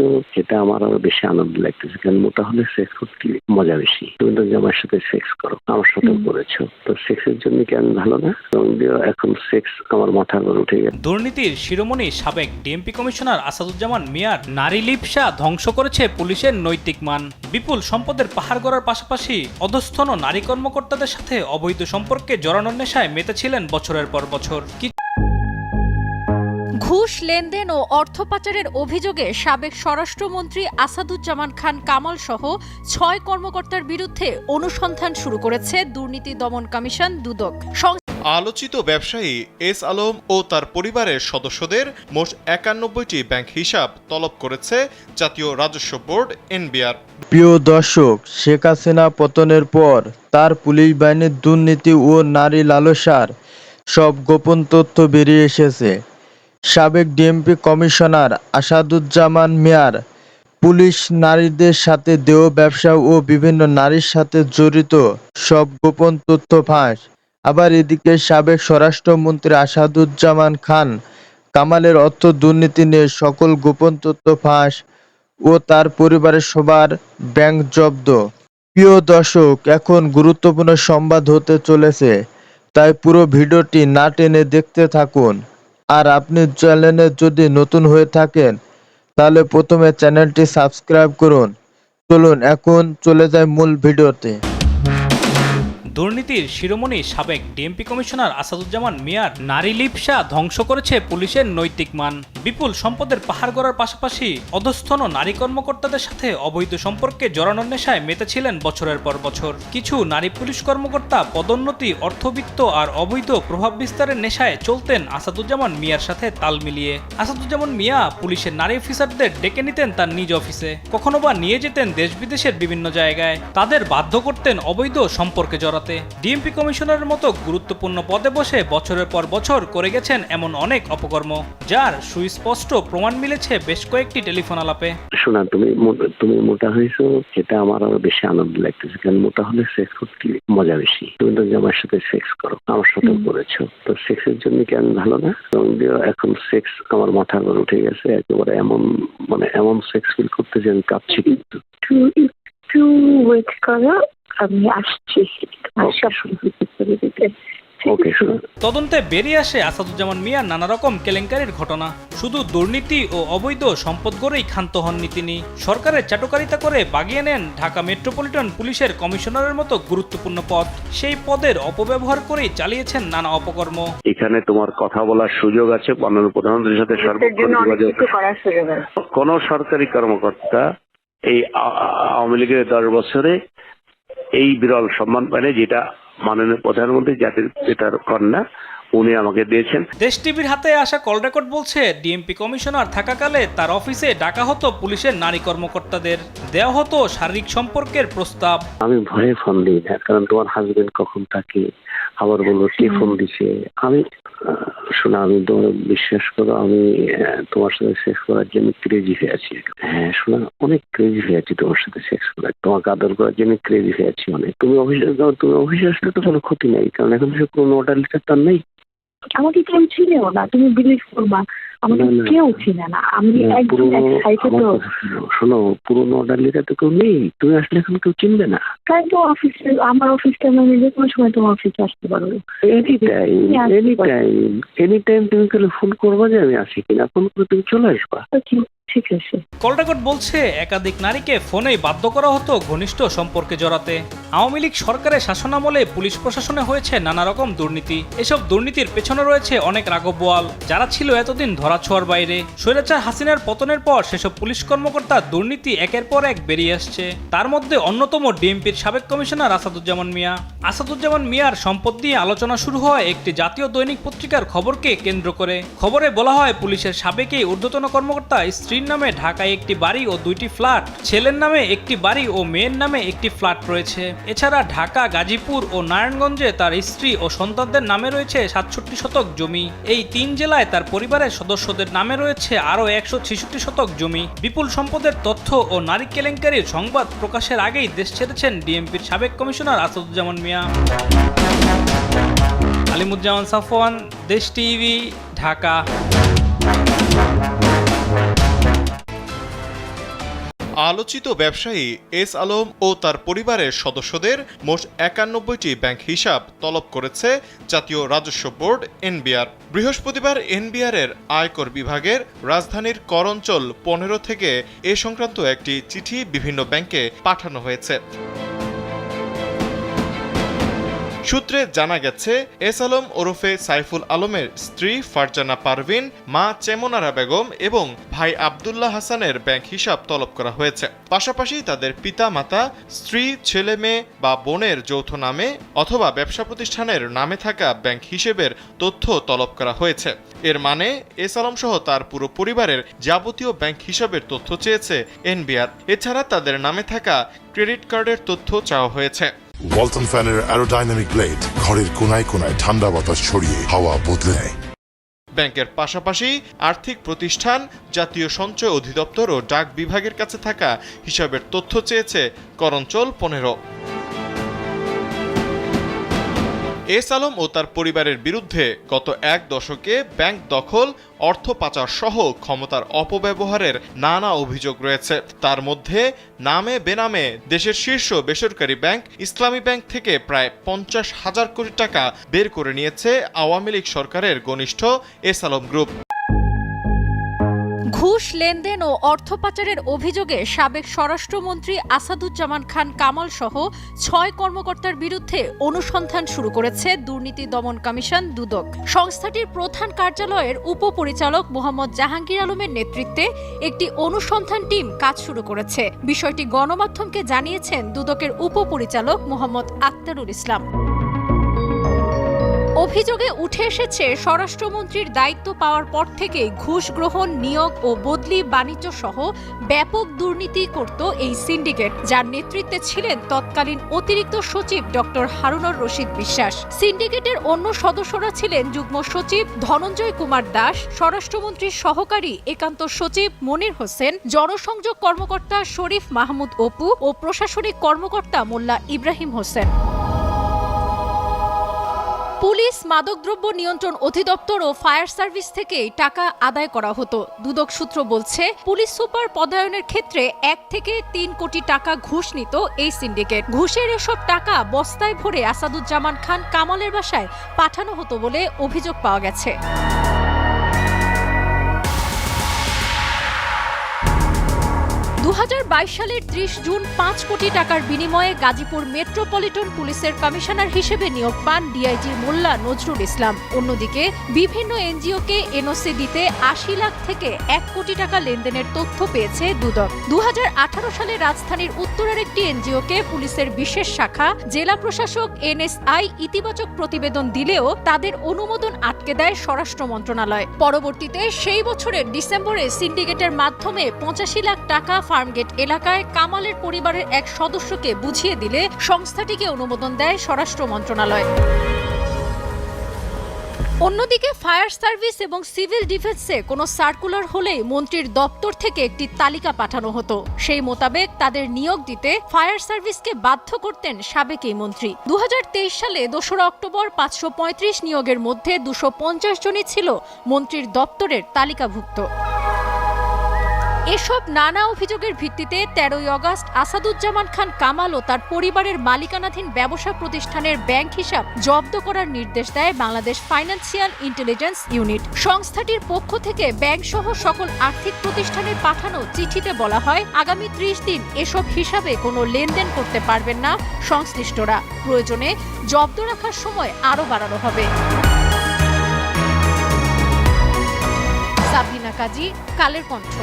হয়েছো সেটা আমার আরও বেশি আনন্দ লাগতেছে কারণ মোটা হলে সেক্স করতে মজা বেশি। তুমি তো জামার সাথে সেক্স করো আমার সাথেও করেছ। তো সেক্সের জন্য কি আমি ভালো না? এখন সেক্স আমার মাথার উপর উঠে গেছে। দুর্নীতির শিরোমণি সাবেক ডিএমপি কমিশনার আসাদুজ্জামান মিয়ার নারী লিপসা ধ্বংস করেছে পুলিশের নৈতিক মান। বিপুল সম্পদের পাহাড় গড়ার পাশাপাশি অধস্থন নারী কর্মকর্তাদের সাথে অবৈধ সম্পর্কে জড়ানোর নেশায় মেতেছিলেন বছরের পর বছর। কি ঘুষ লেনদেন ও অর্থ পাচারের অভিযোগে সাবেক স্বরাষ্ট্রমন্ত্রী আসাদুজ্জামান খান কামাল সহ ছয় কর্মকর্তার বিরুদ্ধে অনুসন্ধান শুরু করেছে দুর্নীতি দমন কমিশন দুদক। আলোচিত ব্যবসায়ী এস আলম ও তার পরিবারের সদস্যদের মোট একানব্বইটি ব্যাংক হিসাব তলব করেছে জাতীয় রাজস্ব বোর্ড এনবিআর। প্রিয় দর্শক শেখ হাসিনা পতনের পর তার পুলিশ বাহিনীর দুর্নীতি ও নারী লালসার সব গোপন তথ্য বেরিয়ে এসেছে। সাবেক ডিএমপি কমিশনার আসাদুজ্জামান মিয়ার পুলিশ নারীদের সাথে দেহ ব্যবসা ও বিভিন্ন নারীর সাথে জড়িত সব গোপন তথ্য ফাঁস। আবার এদিকে সাবেক স্বরাষ্ট্রমন্ত্রী আসাদুজ্জামান খান কামালের অর্থ দুর্নীতি নিয়ে সকল গোপন তথ্য ফাঁস ও তার পরিবারের সবার ব্যাংক জব্দ। প্রিয় দর্শক, এখন গুরুত্বপূর্ণ সংবাদ হতে চলেছে, তাই পুরো ভিডিওটি না টেনে দেখতে থাকুন। আর আপনি চ্যানেলে যদি নতুন হয়ে থাকেন, তাহলে প্রথমে চ্যানেলটি সাবস্ক্রাইব করুন। চলুন, এখন চলে যাই মূল ভিডিওতে। দুর্নীতির শিরোমণি সাবেক ডিএমপি কমিশনার আসাদুজ্জামান মিয়ার নারী লিপসা ধ্বংস করেছে পুলিশের নৈতিক মান। বিপুল সম্পদের পাহাড় গড়ার পাশাপাশি অধস্থন নারী কর্মকর্তাদের সাথে অবৈধ সম্পর্কে জড়ানোর নেশায় মেতেছিলেন বছরের পর বছর। কিছু নারী পুলিশ কর্মকর্তা পদোন্নতি, অর্থবিত্ত আর অবৈধ প্রভাব বিস্তারের নেশায় চলতেন আসাদুজ্জামান মিয়ার সাথে তাল মিলিয়ে। আসাদুজ্জামান মিয়া পুলিশের নারী অফিসারদের ডেকে নিতেন তার নিজ অফিসে। কখনো বা নিয়ে যেতেন দেশ বিদেশের বিভিন্ন জায়গায়। তাদের বাধ্য করতেন অবৈধ সম্পর্কে জড়াতে। ডিএমপি কমিশনারের মতো গুরুত্বপূর্ণ পদে বসে বছরের পর বছর করে গেছেন এমন অনেক অপকর্ম যার সুস্পষ্ট প্রমাণ মিলেছে বেশ কয়েকটি টেলিফোন আলাপে। শোনা তুমি তুমি মোটা হয়েছো সেটা আমার আরও বেশি আনন্দ লাগতেছে কারণ মোটা হলে সেক্স করতে মজা বেশি। তুমি তো আমার সাথে সেক্স করো আমার সাথে করেছ। তো সেক্সের জন্য কেন ভালো না? এবং এখন সেক্স আমার মাথার উপর উঠে গেছে একেবারে এমন মানে এমন সেক্স ফিল করতেছে আমি কাঁপছি কিন্তু। একটু একটু ওয়েট করো। আমি আসছি। তদন্তে বেরিয়ে আসে আসাদুজ্জামান মিয়া নানা রকম কেলেঙ্কারির ঘটনা। শুধু দুর্নীতি ও অবৈধ সম্পদ গড়েই ক্ষান্ত হননি তিনি। সরকারের চাটুকারিতা করে বাগিয়ে নেন ঢাকা মেট্রোপলিটন পুলিশের কমিশনারের মতো গুরুত্বপূর্ণ পদ। সেই পদের অপব্যবহার করেই চালিয়েছেন নানা অপকর্ম। এখানে তোমার কথা বলার সুযোগ আছে মাননীয় প্রধানমন্ত্রীর সাথে কোন সরকারি কর্মকর্তা এই আওয়ামী লীগের দশ বছরে এই বিরল সম্মান মানে যেটা মাননীয় প্রধানমন্ত্রী জাতির পিতার কন্যা উনি আমাকে দিয়েছেন। দেশ টিভির হাতে আসা কল রেকর্ড বলছে ডিএমপি কমিশনার থাকাকালে তার অফিসে ডাকা হতো পুলিশের নারী কর্মকর্তাদের। দেওয়া হতো শারীরিক সম্পর্কের প্রস্তাব। আমি ভয়ে ফোন দিই না কারণ তোমার হাজবেন্ড কখন থাকে আবারগুলো কে ফোন দিছে? আমি শোনা আমি তোমার বিশ্বাস করো আমি তোমার সাথে শেষ করার জন্য ক্রেজি হয়ে আছি। হ্যাঁ শোনা অনেক ক্রেজি হয়ে আছি তোমার সাথে শেষ করার। তোমাকে আদর করার জন্য ক্রেজি হয়ে আছি অনেক। তুমি অফিসে তুমি অফিসে আসলে তো কোনো ক্ষতি নেই কারণ এখন সে কোনো অর্ডার লিটার তার নেই। আমাকে কেউ চিনেও না তুমি বিলিভ করবা। আমাকে না, না। কেউ চিনে না। আমি একদম পুরোনো তো শোনো, শোনো পুরোনো অর্ডার লিটার তো কেউ নেই। তুমি আসলে এখন কেউ চিনবে না। তাই তো অফিসে আমার অফিসটা আমি যে কোনো সময় তোমার অফিসে আসতে পারো any time any time any time তুমি তাহলে ফোন করবা যে আমি আসি কিনা। ফোন করে তুমি চলে আসবা। তো ঠিক আছে। কল রেকর্ড বলছে একাধিক নারীকে ফোনেই বাধ্য করা হতো ঘনিষ্ঠ সম্পর্কে জড়াতে। আওয়ামী লীগ সরকারের শাসনামলে পুলিশ প্রশাসনে হয়েছে নানা রকম দুর্নীতি। এসব দুর্নীতির পেছনে রয়েছে অনেক রাঘব বোয়াল। যারা ছিল এতদিন ধরাছোঁয়ার বাইরে, স্বৈরাচার হাসিনার পতনের পর সেসব পুলিশ কর্মকর্তা দুর্নীতি একের পর এক বেরিয়ে আসছে। তার মধ্যে অন্যতম ডিএমপির সাবেক কমিশনার আসাদুজ্জামান মিয়া। আসাদুজ্জামান মিয়ার সম্পদ নিয়ে আলোচনা শুরু হয় একটি জাতীয় দৈনিক পত্রিকার খবরকে কেন্দ্র করে। খবরে বলা হয়, পুলিশের সাবেক এই ঊর্ধ্বতন কর্মকর্তা স্ত্রীর নামে ঢাকায় একটি বাড়ি ও দুইটি ফ্ল্যাট। ছেলের নামে একটি বাড়ি ও মেয়ের নামে একটি ফ্ল্যাট রয়েছে। এছাড়া ঢাকা, গাজীপুর ও নারায়ণগঞ্জে তার স্ত্রী ও সন্তানদের নামে রয়েছে সাতষট্টি শতক জমি। এই তিন জেলায় তার পরিবারের সদস্যদের নামে রয়েছে আরও একশো ছেষট্টি শতক জমি। বিপুল সম্পদের তথ্য ও নারী কেলেঙ্কারির সংবাদ প্রকাশের আগেই দেশ ছেড়েছেন ডিএমপির সাবেক কমিশনার আসাদুজ্জামান মিয়া। আলিমুজ্জামান সাফওয়ান, দেশ টিভি, ঢাকা। আলোচিত ব্যবসায়ী এস আলম ও তার পরিবারের সদস্যদের মোট একানব্বইটি ব্যাংক হিসাব তলব করেছে জাতীয় রাজস্ব বোর্ড এনবিআর। বৃহস্পতিবার এনবিআর এর আয়কর বিভাগের রাজধানীর করঞ্চল পনেরো থেকে এ সংক্রান্ত একটি চিঠি বিভিন্ন ব্যাংকে পাঠানো হয়েছে। সূত্রে জানা গেছে, এস আলম ওরফে সাইফুল আলমের স্ত্রী ফারজানা পারভিন, মা চেমনারা বেগম এবং ভাই আবদুল্লাহ হাসানের ব্যাংক হিসাব তলব করা হয়েছে। পাশাপাশি তাদের পিতা মাতা স্ত্রী, ছেলে মেয়ে বা বোনের যৌথ নামে অথবা ব্যবসা প্রতিষ্ঠানের নামে থাকা ব্যাংক হিসেবের তথ্য তলব করা হয়েছে। এর মানে এস আলম সহ তার পুরো পরিবারের যাবতীয় ব্যাংক হিসাবের তথ্য চেয়েছে এনবিআর। এছাড়া তাদের নামে থাকা ক্রেডিট কার্ডের তথ্য চাওয়া হয়েছে। ওয়ালটন ফ্যানের অ্যারোডাইনামিক ব্লেড ঘরের কোনায় কোনায় ঠান্ডা বাতাস ছড়িয়ে হাওয়া বদলে ব্যাংকের পাশাপাশি আর্থিক প্রতিষ্ঠান, জাতীয় সঞ্চয় অধিদপ্তর ও ডাক বিভাগের কাছে থাকা হিসাবের তথ্য চেয়েছে করঞ্চল পনেরো। এস আলম ও তার পরিবারের বিরুদ্ধে গত এক দশকে ব্যাংক দখল, অর্থ পাচার সহ ক্ষমতার অপব্যবহারের নানা অভিযোগ রয়েছে। তার মধ্যে নামে বেনামে দেশের শীর্ষ বেসরকারি ব্যাংক ইসলামী ব্যাংক থেকে প্রায় পঞ্চাশ হাজার কোটি টাকা বের করে নিয়েছে আওয়ামী লীগ সরকারের ঘনিষ্ঠ এস আলম গ্রুপ। ঘুষ লেনদেন ও অর্থ পাচারের অভিযোগে সাবেক স্বরাষ্ট্রমন্ত্রী আসাদুজ্জামান খান কামাল সহ ছয় কর্মকর্তার বিরুদ্ধে অনুসন্ধান শুরু করেছে দুর্নীতি দমন কমিশন দুদক। সংস্থাটির প্রধান কার্যালয়ের উপপরিচালক মোহাম্মদ জাহাঙ্গীর আলমের নেতৃত্বে একটি অনুসন্ধান টিম কাজ শুরু করেছে। বিষয়টি গণমাধ্যমকে জানিয়েছেন দুদকের উপপরিচালক মোহাম্মদ আক্তারুল ইসলাম। অভিযোগে উঠে এসেছে, স্বরাষ্ট্রমন্ত্রীর দায়িত্ব পাওয়ার পর থেকেই ঘুষ গ্রহণ, নিয়োগ ও বদলি বাণিজ্য সহ ব্যাপক দুর্নীতি করত এই সিন্ডিকেট। যার নেতৃত্বে ছিলেন তৎকালীন অতিরিক্ত সচিব ডক্টর হারুনর রশিদ বিশ্বাস। সিন্ডিকেটের অন্য সদস্যরা ছিলেন যুগ্ম সচিব ধনঞ্জয় কুমার দাস, স্বরাষ্ট্রমন্ত্রীর সহকারী একান্ত সচিব মনির হোসেন, জনসংযোগ কর্মকর্তা শরীফ মাহমুদ অপু ও প্রশাসনিক কর্মকর্তা মোল্লা ইব্রাহিম হোসেন। পুলিশ, মাদকদ্রব্য নিয়ন্ত্রণ অধিদপ্তর ও ফায়ার সার্ভিস থেকে টাকা আদায় করা হতো। দুদক সূত্র বলছে, পুলিশ সুপার পদায়নের ক্ষেত্রে এক থেকে তিন কোটি টাকা ঘুষ নিত এই সিন্ডিকেট। ঘুষের এসব টাকা বস্তায় ভরে আসাদুজ্জামান খান কামালের বাসায় পাঠানো হতো বলে অভিযোগ পাওয়া গেছে। দু হাজার বাইশ সালের ত্রিশ জুন পাঁচ কোটি টাকার বিনিময়ে গাজীপুর মেট্রোপলিটন পুলিশের কমিশনার হিসেবে নিয়োগ পান ডিআইজি মোল্লা নজরুল ইসলাম। অন্যদিকে, বিভিন্ন এনজিওকে এনওসি দিতে আশি লাখ থেকে এক কোটি টাকা লেনদেনের তথ্য পেয়েছে দুদক। দুহাজার আঠারো সালে রাজধানীর উত্তরের একটি এনজিওকে পুলিশের বিশেষ শাখা, জেলা প্রশাসক এনএসআই ইতিবাচক প্রতিবেদন দিলেও তাদের অনুমোদন আটকে দেয় স্বরাষ্ট্র মন্ত্রণালয়। পরবর্তীতে সেই বছরের ডিসেম্বরে সিন্ডিকেটের মাধ্যমে পঁচাশি লাখ টাকা ফার্মগেট এলাকায় কামালের পরিবারের এক সদস্যকে বুঝিয়ে দিলে সংস্থাটিকে অনুমোদন দেয় স্বরাষ্ট্র মন্ত্রণালয়। অন্যদিকে ফায়ার সার্ভিস এবং সিভিল ডিফেন্সে কোনো সার্কুলার হলেই মন্ত্রীর দপ্তর থেকে একটি তালিকা পাঠানো হতো। সেই মোতাবেক তাদের নিয়োগ দিতে ফায়ার সার্ভিসকে বাধ্য করতেন সাবেক এই মন্ত্রী। দু হাজার তেইশ সালে দোসরা অক্টোবর পাঁচশো পঁয়ত্রিশ নিয়োগের মধ্যে দুশো জনই ছিল মন্ত্রীর দপ্তরের তালিকাভুক্ত। এসব নানা অভিযোগের ভিত্তিতে তেরোই অগস্ট আসাদুজ্জামান খান কামাল ও তার পরিবারের মালিকানাধীন ব্যবসা প্রতিষ্ঠানের ব্যাংক হিসাব জব্দ করার নির্দেশ দেয় বাংলাদেশ ফাইন্যান্সিয়াল ইন্টেলিজেন্স ইউনিট। সংস্থাটির পক্ষ থেকে ব্যাংক সহ সকল আর্থিক প্রতিষ্ঠানে পাঠানো চিঠিতে বলা হয়, আগামী ত্রিশ দিন এসব হিসাবে কোনো লেনদেন করতে পারবেন না সংশ্লিষ্টরা। প্রয়োজনে জব্দ রাখার সময় আরও বাড়ানো হবে। সাবরিনা কাজী, কালের কণ্ঠ।